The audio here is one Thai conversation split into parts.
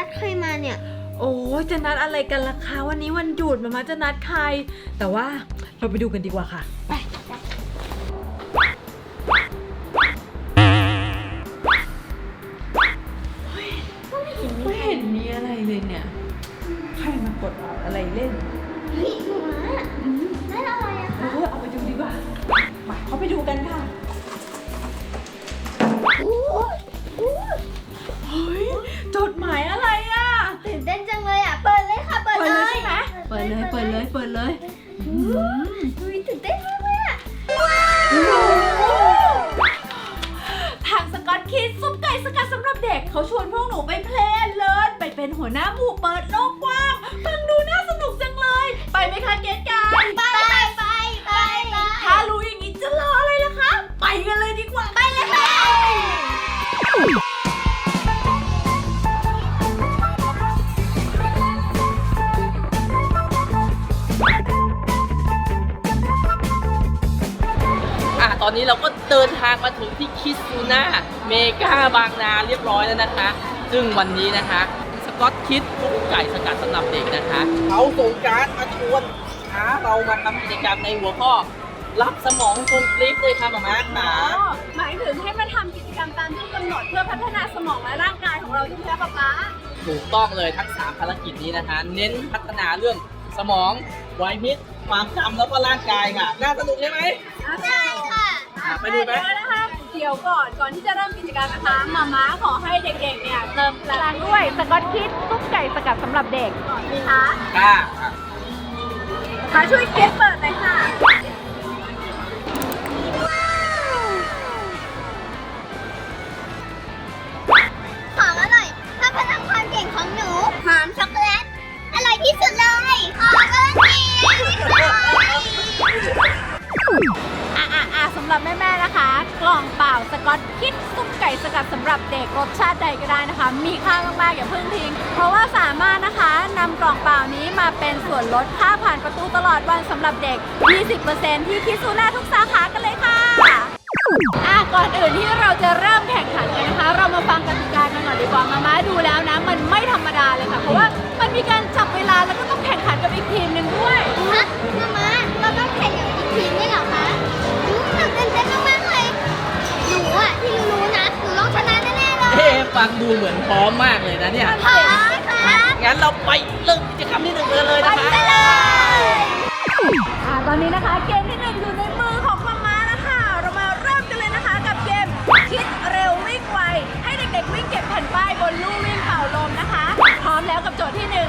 มามานัดใครมาเนี่ย โอ้ยจะนัดอะไรกันล่ะคะวันนี้วันหยุดมามาจะนัดใคร แต่ว่าเราไปดูกันดีกว่าค่ะ ไปไม่เห็นมีอะไรเลยเนี่ย ใครมากดอะไรเล่น เลยอู้ยตื่นเต้นมากเลยอะทางสกอตคิดซุปไก่สกัดสำหรับเด็กเขาชวนพวกหนูไปเพลนเลิศไปเป็นหัวหน้าหมู่เปิดโล อะตอนนี้เราก็เดินทางมาถึงที่คิซูน่าเมกาบางนาเรียบร้อยแล้วนะคะ ซึ่งวันนี้นะคะสกอตคิดกุ๊กไก่สกัดสำหรับเด็กนะคะเขาส่งการดมาชวนท้าเรามาทำกิจกรรมในหัวข้อ รับสมองทรงกลิฟเลยค่ะหมาม่าค่ะหมายถึงให้มาทำกิจกรรมตามที่กำหนดเพื่อพัฒนาสมองและร่างกายของเราใช่ไหมคะป๊าป๊าถูกต้องเลยทั้ง 3 ภารกิจนี้นะคะ เน้นพัฒนาเรื่องสมองไหวพริบความจำแล้วก็ร่างกายค่ะ น่าสนุกใช่ไหม ใช่ค่ะอะ ไปดูไหมเยวนะคะเดี๋ยวก่อนก่อนที่จะเริ่มกิจกรรมนะคะมาม่าขอให้เด็กๆเนี่ยเติมพลังด้วย สกอตคิดซุปไก่สกัดสำหรับเด็กนะคะค่ะ มาช่วยคิดเปิด กอตคิดซุปไก่สกัดสำหรับเด็กรสชาติใดก็ได้นะคะ มีค่ามากๆอย่าเพิ่งทิ้ง เพราะว่าสามารถนะคะนำกล่องเปล่านี้มาเป็นส่วนลดค่าผ่านประตูตลอดวันสำหรับเด็ก 20%ที่คิดซูน่าทุกสาขากันเลยค่ะอะก่อนอื่นที่เราจะเริ่มแข่งขันกันนะคะ เรามาฟังกติกากันก่อนดีกว่ามามาดูแล้วนะ มันไม่ธรรมดาเลยค่ะ เพราะว่ามันมีการจับเวลาแล้ว ฟังดูเหมือนพร้อมมากเลยนะเนี่ย พร้อมค่ะงั้นเราไปเริ่มกิจกรรมที่หนึ่งกันเลยนะคะไปเลยอ่าตอนนี้นะคะเกมที่หนึ่งอยู่ในมือของมาม่าแล้วค่ะเรามาเริ่มกันเลยนะคะ กับเกมคิดเร็ววิ่งไวให้เด็กๆวิ่งเก็บแผ่นป้ายบนลู่วิ่งเป่าลมนะคะ พร้อมแล้วกับโจทย์ที่หนึ่ง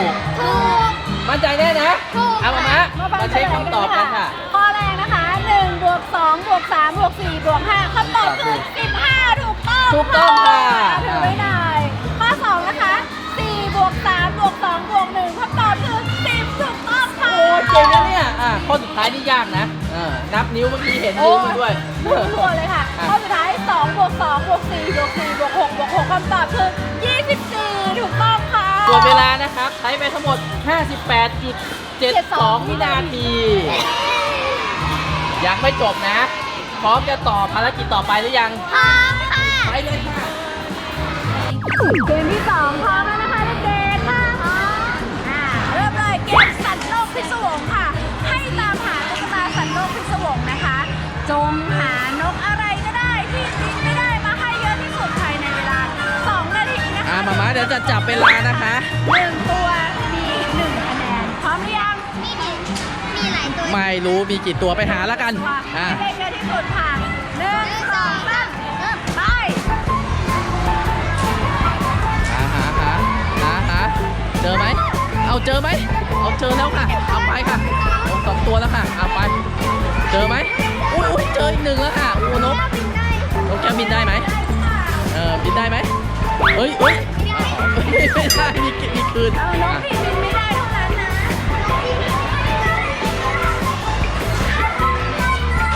ถูกไม่ถูก ถูก มั่นใจแน่นะ ถูกเอามามามาฟังมาเฉเช็คลยคำตอบกันค่ะ ข้อแรกนะคะ1บวก2บวก3บวก4บวก5คำตอบคือ 15 ถูกต้องถูกต้องค่ะถือไว้หน่อยข้อ 2 นะคะ4บวก3บวก2บวก1คำตอบคือ 10 ถูกต้องค่ะโอ้ยเก่งนะเนี่ยอะข้อสุดท้ายนี่ยากนะเออนับนิ้วเมื่อกี้เห็นนิ้วมันด้วยโอ้ยรัวๆเลยค่ะอะ ข้อสุดท้าย2บวก2บวก4บวก4บวก6บวก6คำตอบคือ 24 ถูกต้องค่ะ ส่วนเวลานะครับ ใช้ไปทั้งหมด 58.72 วินาที ยังไม่จบนะ พร้อมจะต่อภารกิจต่อไปหรือยัง พร้อมค่ะ ไปเลยค่ะ เกมที่สองพร้อมแล้วนะคะเด็กๆค่ะอ่าเริ่มเลยเกมสัตว์โลกพิศวงค่ะ ให้ตามหาตุ๊กตาสัตว์โลกพิศวงนะคะ จงหา ดี๋ยวจะจับเวลานะคะ หนึ่งตัวมีหนึ่งคะแนนพร้อมหรือยังมีมีมีหลายตัวไม่รู้มีกี่ตัวไปหาแล้วกัน ตัวอะ ให้ได้เยอะที่สุดค่ะหนึ่งหนึ่งสสอองงสาสามมเริ่มไปหาหาหาหาหาเจอไหม เอาเจอไหม เอาเจอแล้วค่ะ เอาไปค่ะเอาสองตัวแล้วค่ะ เอาไป เจอไหมอุ้ยอุ้ยเจออีกหนึ่งแล้วค่ะโอ้นกบินได้นกแก้วบินได้ไหม เออบินได้ไหมเฮ้ยเฮ้ย ไม่ได้มีกิมีคืน เอานกอะที่บินไม่ได้เท่านั้นนะ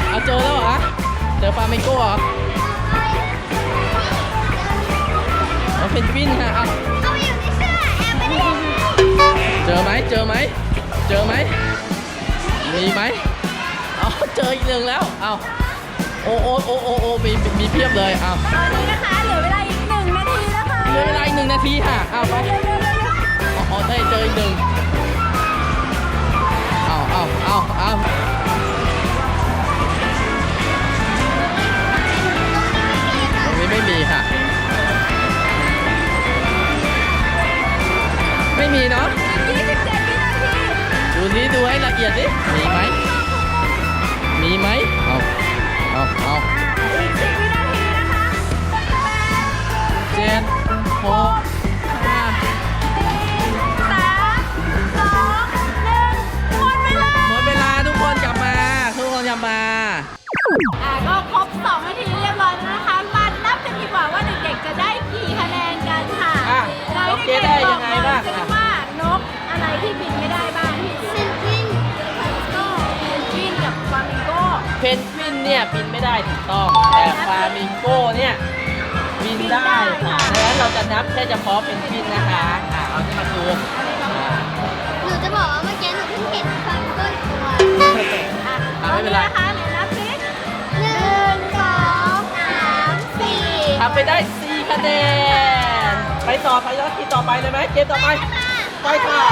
เอาเจอแล้วเหรอ เจอฟลาเมงโก้เหรอเอาเพนกวินค่ะเอาเอาไปอยู่ในเสื้อแอบไปได้ยังไงเจอไหมเจอไหม เจอไหม มีไหมเอาเจออีกหนึ่งแล้ว เอาโอโอ้โอ้โอ้โอ้มีมีเพียบเลยเอาตอนนี้นะคะเหลือเวลาอีก เหลือเวลาอีกหนึ่งนาทีค่ะเอาไปเร็วเร็วเร็วเร็วเอาเอาได้เจออีกหนึ่ง เนี่ยบินไม่ได้ถูกต้อง แต่ฟลามิงโก้เนี่ยบินได้ค่ะดังนั้นเราจะนับแค่เฉพาะเพนกวินนะคะอ่าเอาที่มาดูอ่าหนูจะบอกว่าเมื่อกี้หนูเพิ่งเห็นฟังต้นตัวอะอะไม่เป็นไรตอนะคะไหนนับสิหนึ่งสองสามสี่ทำไปได้4คะแนน ไปต่อไปแล้วทีต่อไปเลยไหมเกมต่อไป ไปค่ะ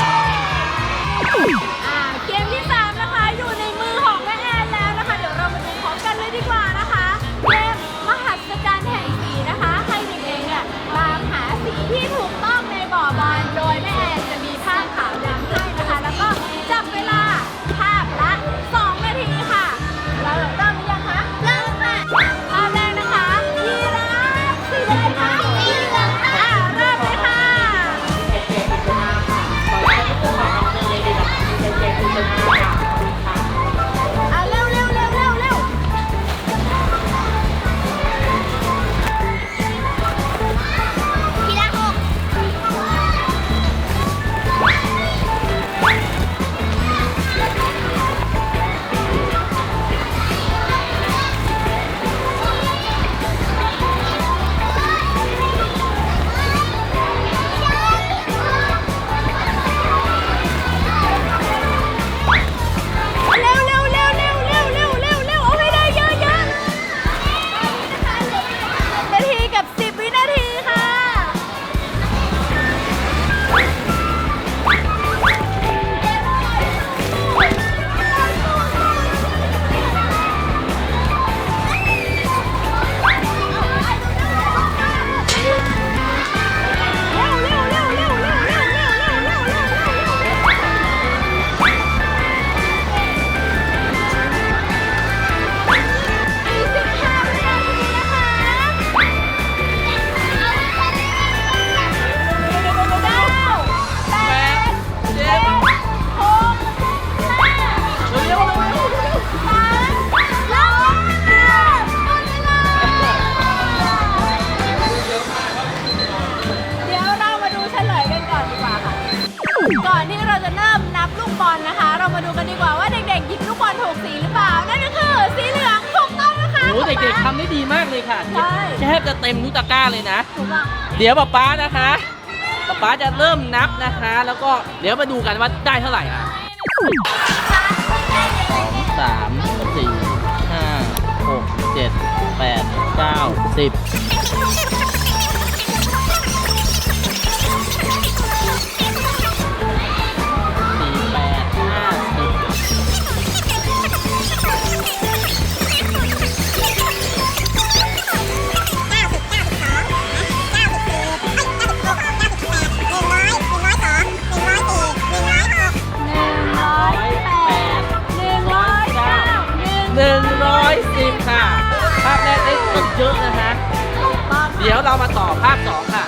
เต็มทุกตะกร้าเลยนะถูกต้องเดี๋ยวป๊าป๊านะคะป๊าป๊าจะเริ่มนับนะคะ แล้วก็เดี๋ยวมาดูกันว่าได้เท่าไหร่อะสองสามสี่ห้าหกเจ็ดแปดเก้าสิบ 110 ค่ะ ภาพแรกได้เยอะนะฮะ เดี๋ยวเรามาต่อภาค 2 ค่ะ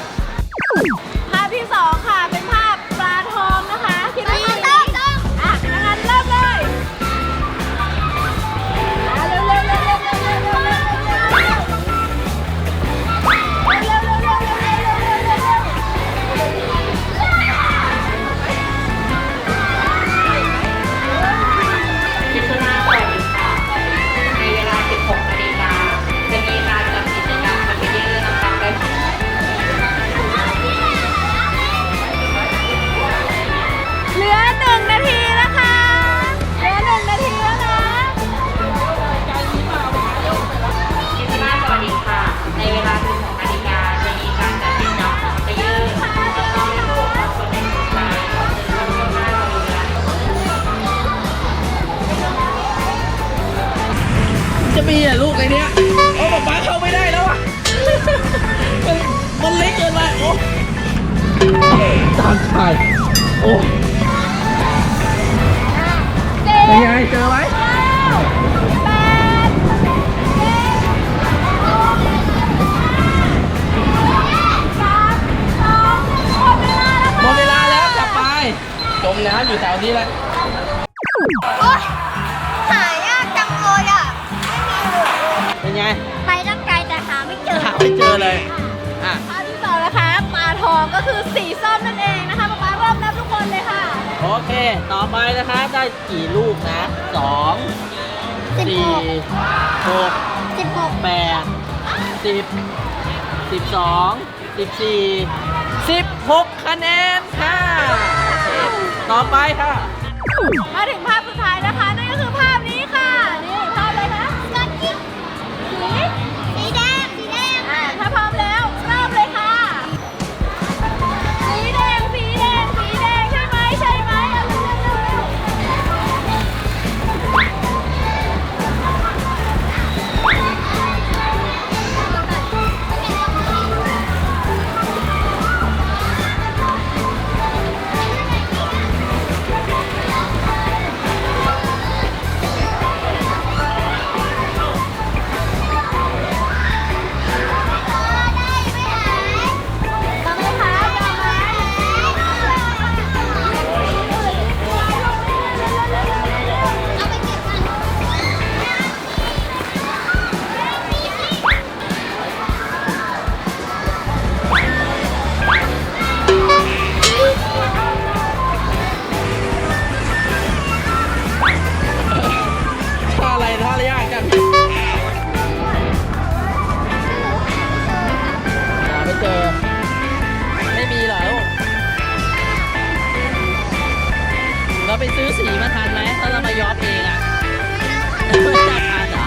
เหรอลูกในเนี้ยโอ้ป๊าป๊าเข้าไม่ได้แล้วอะ มันมันเล็กเกินไปโอ้ตามชายโอ้เป็นไงเจอไหมหมดเวลาแล้วกลับไปจมน้ำอยู่แถวนี้แหละ ไง ไปตั้งไกลแต่หาไม่เจอหาไม่เจอเลย อะ ภาพที่สองนะคะปลาทองก็คือสีส้มนั่นเองนะคะป๊าป๊าเริ่มนับทุกคนเลยค่ะโอเค ต่อไปนะคะได้กี่ลูกนะสองสิบสี่หกหกสิบหกแปดสิบสิบสองสิบสี่สิบหกคะแนนค่ะ ต่อไปค่ะ มาถึงภาพสุด ไปซื้อสีมาทันไหมถ้าเรามาย้อมเองอะไม่จะทันเหรอ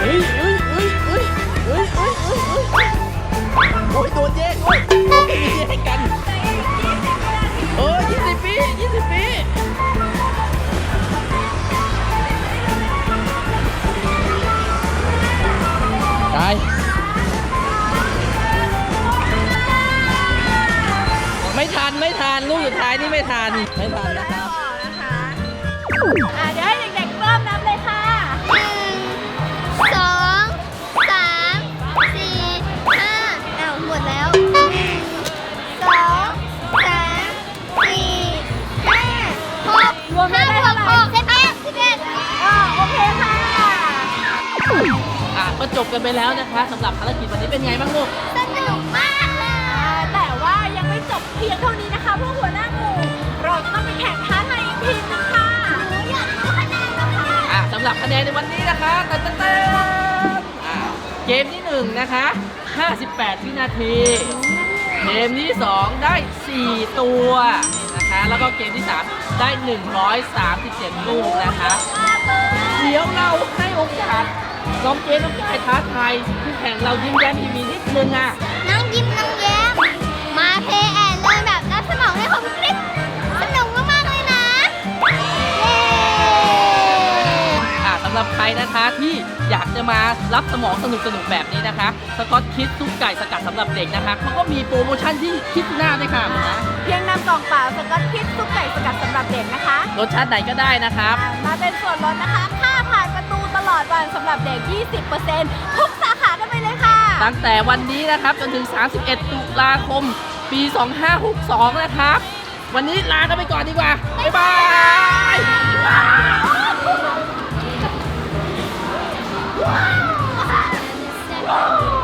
เฮ้ยเฮ้ยเฮ้ยเฮ้ยเฮ้ยเฮ้ยเฮ้ยเฮ้ยโอ้ยโดนแย่งโอ้ยโอ้ยแย่งกันโอ้ยยี่สิบปียี่สิบปีายนี่ไม่ทันไม่ทันนะครับต่อนะคะอ่าเดี๋ยวให้เด็กๆเริ่มนับเลยค่ะหนึ่งสองสามสี่ห้าอ้าวหมดแล้วหนึ่งสองสามสี่ห้าหกรวมได้ห้าเท่าไหร่หกสิบเอ็ดสิบเอ็ดอ่าโอเคค่ะ อะก็จบกันไปแล้วนะคะสำหรับภารกิจวันนี้เป็นไงบ้างลูก สนุกมาก เพียงเท่านี้นะคะพวกหัวหน้าหมู่เราจะต้องไปแข่งท้าทายอีกทีนึงค่ะหนูอยากดูคะแนนแล้วค่ะอะสำหรับคะแนนในวันนี้นะคะเต้นเต้นเต้นอะเกมที่หนึ่งนะคะ 58 วินาที เกมที่ 2 ได้ 4 ตัวนะคะ แล้วก็เกมที่ 3 ได้ 137 ลูกนะคะ เดี๋ยวเราให้โอกาสน้องเจน้องกายท้าทายคู่แข่งเรายิ้มแย้มยิ้มมีนิดนึงอะ น้องยิ้ม นะคะที่อยากจะมารับสมองสนุกสนุกๆแบบนี้นะคะสกอตคิดซุปไก่สกัดสำหรับเด็กนะคะเขาก็มีโปรโมชั่นที่คิดหน้าด้วยค่ะนะเพียงนำกล่องเปล่าสกัดพิษซุปไก่สกัดสำหรับเด็กนะคะรสชาติไหนก็ได้นะครับอ่ามาเป็นส่วนลดนะคะค่าผ่านประตูตลอดวันสำหรับเด็ก 20%ทุกสาขากันไปเลยค่ะ ตั้งแต่วันนี้นะครับจนถึง 31 ตุลาคม ปี 2562 นะครับ วันนี้ลากันไปก่อนดีกว่า บ๊ายบาย Oh!